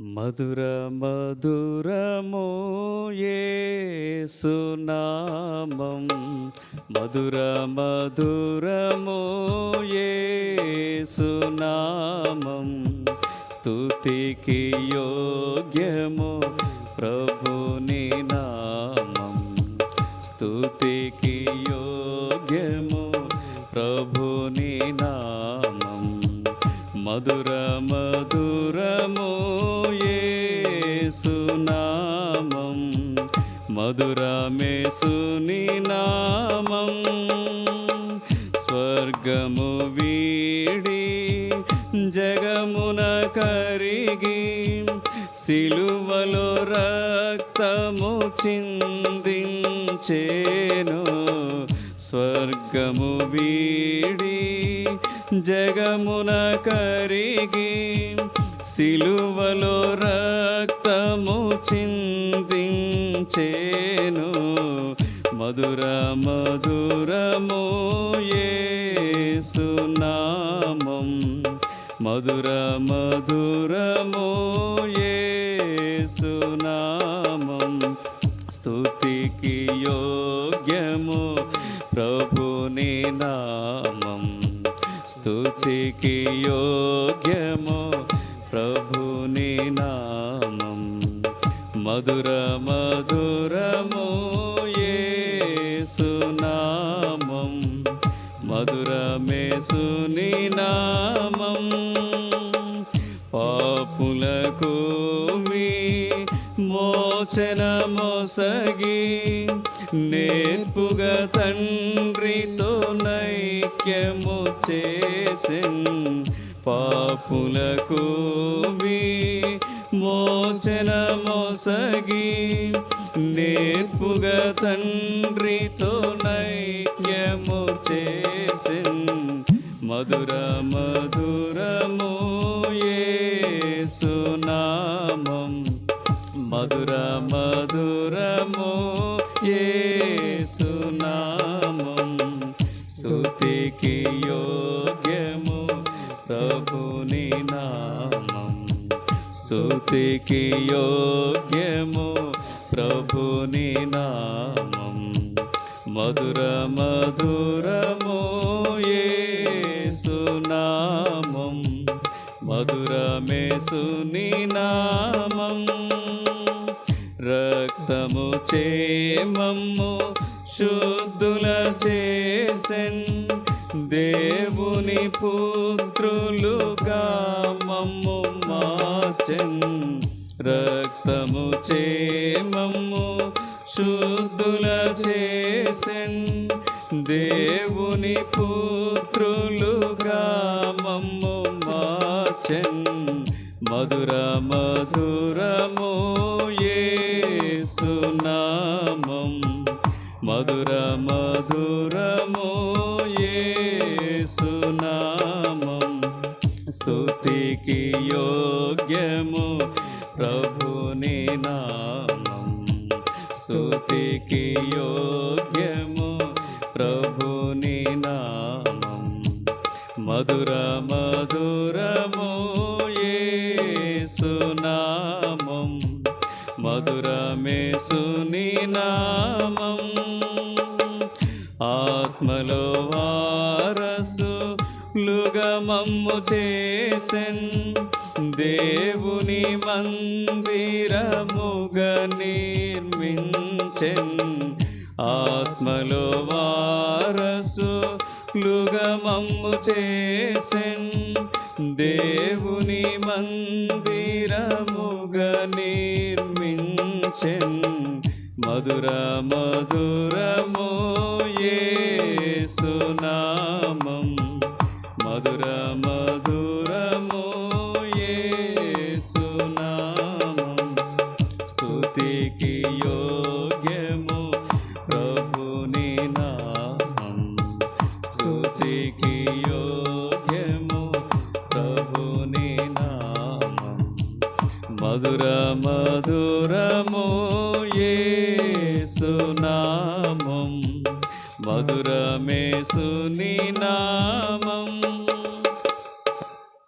మధుర మధురమోయేసునామం మధుర మధురమోయేసునామం స్తుతికి యోగ్యము ప్రభుని నామం. స్తుతికి యోగ్యము ప్రభుని నామం. మధుర మధురమో మధురమేసుని నామం. స్వర్గము వీడి జగమున కరిగి సిలువలో రక్తము చిందించేను. స్వర్గము వీడి జగమున కరిగి సిలువలో రక్తము చేను. మధుర మధురము యేసునామం మధుర మధురము యేసునామం స్థుతికి యోగ్యము ప్రభుని నామం. స్థుతికి యోగ్యము ప్రభుని నామం. మధుర మధురము సునామం మధురమే సుని నామం. పాపులకు మీ మోచన మోసగి నేర్పుగా తండ్రితో నైక్యము చేసెన్. పాపులకు మీ మోచన మోసగి నేర్పుగా తండ్రితో నైక్యము చేసెన్. మధుర మధురము సునామం మధుర మధురము సునామం స్తుతికి యోగ్యము ప్రభుని నా స్తుతికి యోగ్యము ప్రభుని నామం. మధుర మధురము సునామం మధురమే సుని నామం. రక్తము చేమము శుద్ధుల చేసెన్. దేవుని పుత్రులు చేసెన్ దేవుని పుత్రులుగా మమ్ము మార్చెన్. మధుర మధురము యేసునామం మధుర మధురము యేసునామం స్థుతికి యోగ్యము ప్రభుని నామం. స్తుతికి యోగ్యము మధుర మధురము సునామం మధురమే సుని నామం ఆత్మలో వారసు లుగమమ్ము చేసెన్. దేవుని మందిరముగ నిర్మించెన్. ఆత్మలో వారసు లుగమమ్ము చేసెన్ దేవుని మందిరముగ నిర్మించెన్. మధుర మధురమ స్తుతికి యోగ్యము ప్రభుని నామం మధుర మధురమో యేసునామం మధురమేసుని నామం